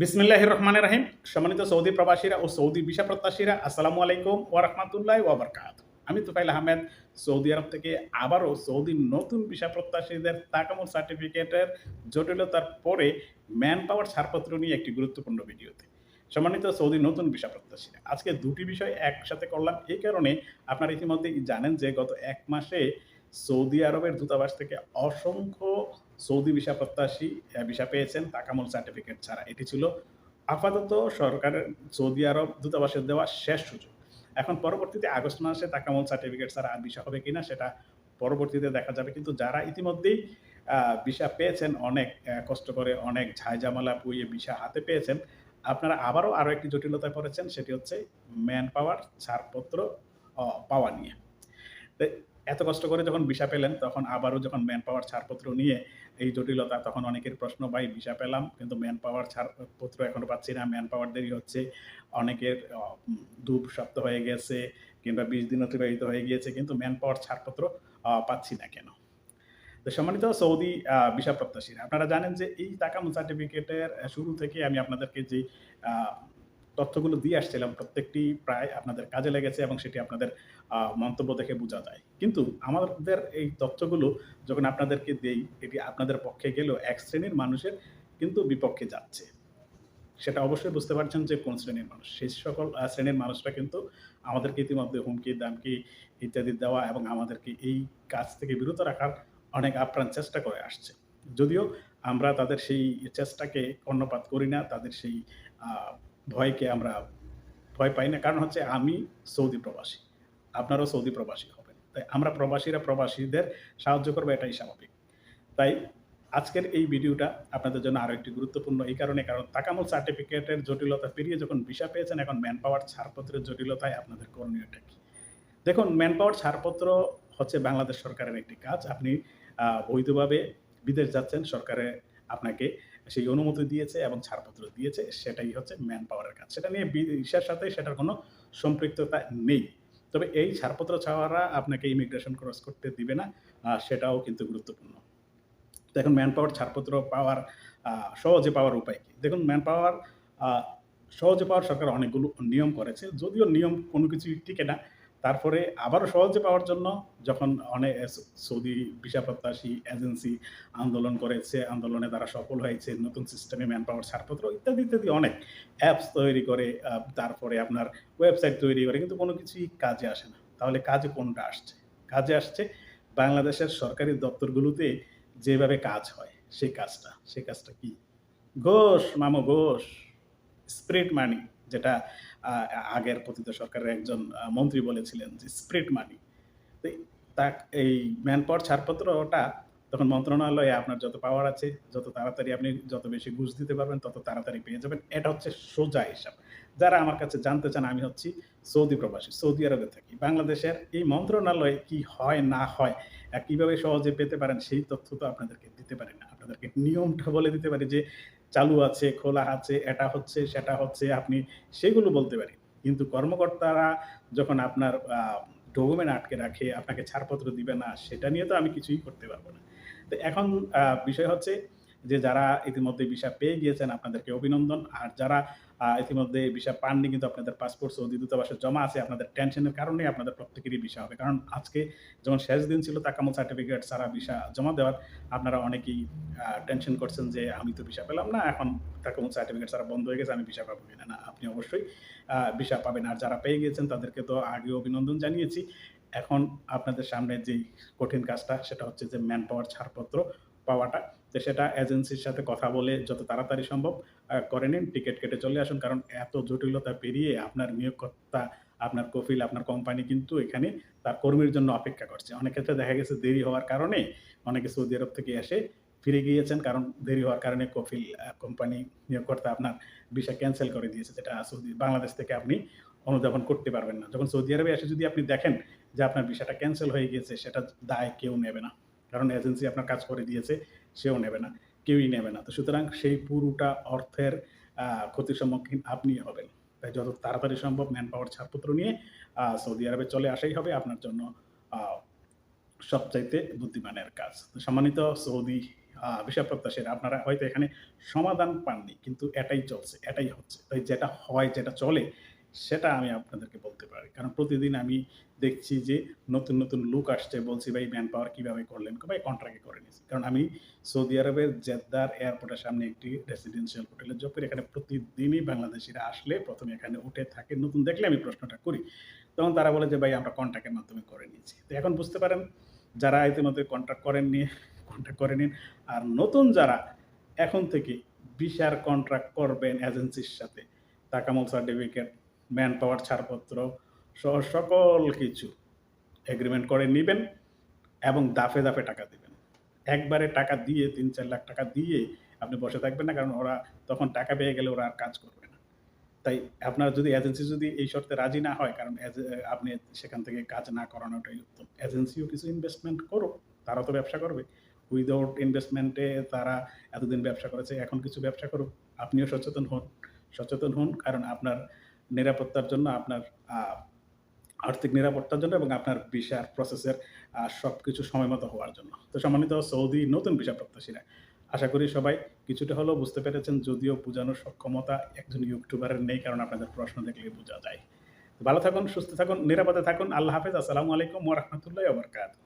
বিসমিল্লাহ রহমান রাহিম সম্মানিত সৌদি প্রবাসীরা ও সৌদি ভিসা প্রত্যাশীরা, আসসালামু আলাইকুম ও রহমতুল্লাহ ওবরকাত আমি তুফাইল আহমেদ, সৌদি আরব থেকে আবারও সৌদির নতুন ভিসা প্রত্যাশীদের তাকামুল সার্টিফিকেটের জটিলতার পরে ম্যান পাওয়ার ছাড়পত্র নিয়ে একটি গুরুত্বপূর্ণ ভিডিওতে। সম্মানিত সৌদি নতুন ভিসা প্রত্যাশীরা, আজকে দুটি বিষয় একসাথে করলাম। এই কারণে আপনারা ইতিমধ্যেই জানেন যে গত এক মাসে সৌদি আরবের দূতাবাস থেকে অসংখ্য সৌদি ভিসা প্রত্যাশী ভিসা পেয়েছেন তাকামুল সার্টিফিকেট ছাড়া। এটি ছিল আপাতত সরকারের সৌদি আরব দূতাবাসের দেওয়া শেষ সুযোগ। এখন পরবর্তীতে আগস্ট মাসে তাকামুল সার্টিফিকেট ছাড়া আর ভিসা হবে কিনা সেটা পরবর্তীতে দেখা যাবে। কিন্তু যারা ইতিমধ্যেই ভিসা পেয়েছেন, অনেক কষ্ট করে অনেক ঝাইঝামালা পুয়ে ভিসা হাতে পেয়েছেন, আপনারা আবারও আরও একটি জটিলতায় পড়েছেন, সেটি হচ্ছে ম্যান পাওয়ার ছাড়পত্র পাওয়া নিয়ে। এত কষ্ট করে যখন ভিসা পেলেন, তখন আবারও যখন ম্যান পাওয়ার ছাড়পত্র নিয়ে এই জটিলতা তখন অনেকের প্রশ্ন ভাই ভিসা পেলাম, কিন্তু ম্যান পাওয়ার ছাড়পত্র এখনও পাচ্ছি না। ম্যান পাওয়ার দেরি হচ্ছে। অনেকের দু সপ্তাহ হয়ে গেছে কিংবা বিশ দিন অতিবাহিত হয়ে গিয়েছে, কিন্তু ম্যান পাওয়ার ছাড়পত্র পাচ্ছি না কেন? তো সম্মানিত সৌদি ভিসা প্রত্যাশীরা আপনারা জানেন যে এই তাকামুল সার্টিফিকেটের শুরু থেকে আমি আপনাদেরকে যে তথ্যগুলো দিয়ে আসছিলাম, প্রত্যেকটি প্রায় আপনাদের কাজে লেগেছে এবং সেটি আপনাদের মন্তব্য দেখে বোঝা যায়। কিন্তু আমাদের এই তথ্যগুলো যখন আপনাদেরকে দেই, এটি আপনাদের পক্ষে গেলেও এক শ্রেণির মানুষের কিন্তু বিপক্ষে যাচ্ছে। সেটা অবশ্যই বুঝতে পারছেন যে কোন শ্রেণির মানুষ। সেই সকল শ্রেণির মানুষরা কিন্তু আমাদেরকে ইতিমধ্যে হুমকি, দামকি ইত্যাদি দেওয়া এবং আমাদেরকে এই কাজ থেকে বিরত রাখার অনেক আপ্রাণ চেষ্টা করে আসছে। যদিও আমরা তাদের সেই চেষ্টাকে কর্ণপাত করি না, তাদের সেই ভয়কে আমরা ভয় পাই না। কারণ হচ্ছে আমি সৌদি প্রবাসী, আপনারাও সৌদি প্রবাসী হবেন। তাই আমরা প্রবাসীরা প্রবাসীদের সাহায্য করব, এটাই স্বাভাবিক। তাই আজকের এই ভিডিওটা আপনাদের জন্য আরও একটি গুরুত্বপূর্ণ। এই কারণে কারণ তাকামুল সার্টিফিকেটের জটিলতা পেরিয়ে যখন ভিসা পেয়েছেন, এখন ম্যান পাওয়ার ছাড়পত্রের জটিলতায় আপনাদের করণীয়টা কি? দেখুন ম্যান পাওয়ার ছাড়পত্র হচ্ছে বাংলাদেশ সরকারের একটি কাজ। আপনি বৈধভাবে বিদেশ যাচ্ছেন, সরকারে আপনাকে সেই অনুমতি দিয়েছে এবং ছাড়পত্র দিয়েছে, সেটাই হচ্ছে ম্যান পাওয়ারের কাজ। সেটা নিয়ে ভিসার সাথে সেটার কোনো সম্পৃক্ততা নেই। তবে এই ছাড়পত্র ছাড়া আপনাকে ইমিগ্রেশন ক্রস করতে দিবে না সেটাও কিন্তু গুরুত্বপূর্ণ। দেখুন, ম্যান পাওয়ার, ছাড়পত্র পাওয়ার সহজে পাওয়ার উপায় কি? দেখুন, ম্যান পাওয়ার সহজে পাওয়ার সরকার অনেকগুলো নিয়ম করেছে। যদিও নিয়ম কোনো কিছুই টিকে না তারপরে আবারও সহজে পাওয়ার জন্য যখন অনেক সৌদি ভিসা প্রত্যাশী এজেন্সি আন্দোলন করেছে, আন্দোলনে তারা সফল হয়েছে, নতুন সিস্টেমে ম্যান পাওয়ার ছাড়পত্র ইত্যাদি ইত্যাদি অনেক অ্যাপস তৈরি করে তারপরে আপনার ওয়েবসাইট তৈরি করে, কিন্তু কোনো কিছুই কাজে আসে না। তাহলে কাজে কোনটা আসছে? কাজে আসছে বাংলাদেশের সরকারি দপ্তরগুলোতে যেভাবে কাজ হয়, সেই কাজটা। সেই কাজটা কি? ঘোষ, মামো, ঘোষ স্প্রিট মানি যেটা আগের পতিত সরকারের একজন মন্ত্রী বলেছিলেন যে স্প্রিট মানি। তো এই- তা এই ম্যান পাওয়ার ছাড়পত্রটা তখন মন্ত্রণালয়ে আপনার যত পাওয়ার আছে, যত তাড়াতাড়ি আপনি যত বেশি ঘুষ দিতে পারবেন, তত তাড়াতাড়ি পেয়ে যাবেন। এটা হচ্ছে সোজা হিসাব। যারা আমার কাছে জানতে চান, আমি হচ্ছি সৌদি প্রবাসী, সৌদি আরবে থাকি। বাংলাদেশের এই মন্ত্রণালয়ে কি হয়, না হয় কীভাবে সহজে পেতে পারেন, সেই তথ্য তো আপনাদেরকে দিতে পারি না। আপনাদেরকে নিয়মটা বলে দিতে পারি যে চালু আছে, খোলা আছে, এটা হচ্ছে, সেটা হচ্ছে, আপনি সেগুলো বলতে পারেন। কিন্তু কর্মকর্তারা যখন আপনার ডকুমেন্ট আটকে রাখে, আপনাকে ছাড়পত্র দিবে না, সেটা নিয়ে তো আমি কিছুই করতে পারব না। তো এখন বিষয় হচ্ছে যে যারা ইতিমধ্যে ভিসা পেয়ে গিয়েছেন, আপনাদেরকে অভিনন্দন। আর যারা ইতিমধ্যে ভিসা পাননি, কিন্তু আপনাদের পাসপোর্ট সৌদি দূতাবাসে জমা আছে, আপনাদের টেনশনের কারণে আপনাদের প্রত্যেকেরই ভিসা হবে। কারণ আজকে যেমন শেষ দিন ছিল তাকামল সার্টিফিকেট সারা ভিসা জমা দেওয়ার, আপনারা অনেকেই টেনশন করছেন যে আমি তো ভিসা পেলাম না, এখন তাকামল সার্টিফিকেট সারা বন্ধ হয়ে গেছে, আমি ভিসা পাবো কিনা? না, আপনি অবশ্যই ভিসা পাবেন। আর যারা পেয়ে গিয়েছেন তাদেরকে তো আগে অভিনন্দন জানিয়েছি। এখন আপনাদের সামনে যেই কঠিন কাজটা, সেটা হচ্ছে যে ম্যান পাওয়ার ছাড়পত্র পাওয়াটা। তো সেটা এজেন্সির সাথে কথা বলে যত তাড়াতাড়ি সম্ভব করে নিন টিকিট কেটে চলে আসুন। কারণ এত জটিলতা পেরিয়ে আপনার নিয়োগকর্তা, আপনার কফিল, আপনার কোম্পানি কিন্তু এখানে তার কর্মীর জন্য অপেক্ষা করছে। অনেক ক্ষেত্রে দেখা গেছে দেরি হওয়ার কারণে অনেকে সৌদি আরব থেকে এসে ফিরে গিয়েছেন। কারণ দেরি হওয়ার কারণে কফিল কোম্পানি নিয়োগকর্তা আপনার ভিসা ক্যান্সেল করে দিয়েছে, যেটা সৌদি, বাংলাদেশ থেকে আপনি অনুধাবন করতে পারবেন না। যখন সৌদি আরবে এসে যদি আপনি দেখেন যে আপনার ভিসাটা ক্যান্সেল হয়ে গিয়েছে, সেটা দায় কেউ নেবে না। কারণ এজেন্সি আপনার কাজ করে দিয়েছে। সেও নেবে না কেউই নেবে না তো সুতরাং সেই পুরোটা অর্থের ক্ষতির সম্মুখীন আপনি হবেন তাই যত তাড়াতাড়ি সম্ভব ম্যান পাওয়ার ছাড়পত্র নিয়ে সৌদি আরবে চলে আসাই হবে আপনার জন্য সবচাইতে বুদ্ধিমানের কাজ সম্মানিত সৌদি ভিসা প্রত্যাশীরা আপনারা হয়তো এখানে সমাধান পাননি। কিন্তু এটাই চলছে, এটাই হচ্ছে। তাই যেটা হয়, যেটা চলে সেটা আমি আপনাদেরকে বলতে পারি। কারণ প্রতিদিন আমি দেখছি যে নতুন, নতুন লোক আসছে বলছি, "ভাই ম্যান পাওয়ার কীভাবে করলেন?" "ভাই কন্ট্রাক্টে করে নিয়েছি।" কারণ আমি সৌদি আরবের জেদ্দার এয়ারপোর্টের সামনে একটি রেসিডেন্সিয়াল হোটেলে জব করি। এখানে প্রতিদিনই বাংলাদেশিরা আসলে প্রথমে এখানে উঠে থাকে। নতুন দেখলে আমি প্রশ্নটা করি। তখন তারা বলে যে, "ভাই আমরা কন্ট্রাক্টের মাধ্যমে করে নিয়েছি।" তো এখন বুঝতে পারেন যারা ইতিমধ্যে কন্ট্রাক্ট করেননি, কন্ট্রাক্ট করে নিন। আর নতুন যারা এখন থেকে ভিসার কন্ট্রাক্ট করবেন এজেন্সির সাথে, তাকামুল সার্টিফিকেট, ম্যান পাওয়ার ছাড়পত্র সহ সকল কিছু এগ্রিমেন্ট করে নিবেন এবং দাফে, দাফে টাকা দেবেন একবারে টাকা দিয়ে ৩-৪ লাখ টাকা দিয়ে আপনি বসে থাকবেন না। কারণ ওরা তখন টাকা পেয়ে গেলে ওরা আর কাজ করবে না। তাই আপনার যদি এজেন্সি যদি এই শর্তে রাজি না হয়, কারণ আপনি সেখান থেকে কাজ না করানোটাই উত্তম। এজেন্সিও কিছু ইনভেস্টমেন্ট করুক, তারা তো ব্যবসা করবে। উইথআউট ইনভেস্টমেন্টে তারা এতদিন ব্যবসা করেছে, এখন কিছু ব্যবসা করুক। আপনিও সচেতন হন, সচেতন হন। কারণ আপনার নিরাপত্তার জন্য, আপনার আর্থিক নিরাপত্তার জন্য এবং আপনার ভিসার প্রসেসের সব সবকিছু সময়মতো হওয়ার জন্য। তো সম্মানিত সৌদি নতুন ভিসা প্রত্যাশীরা, আশা করি সবাই কিছুটা হলেও বুঝতে পেরেছেন। যদিও বোঝানোর সক্ষমতা একজন ইউটিউবারের নেই, কারণ আপনাদের প্রশ্ন দেখলেই বোঝা যায়। ভালো থাকুন, সুস্থ থাকুন, নিরাপদে থাকুন। আল্লাহ হাফেজ। আসসালামু আলাইকুম ওরহামতুল্লাহ বারাকাতুহু।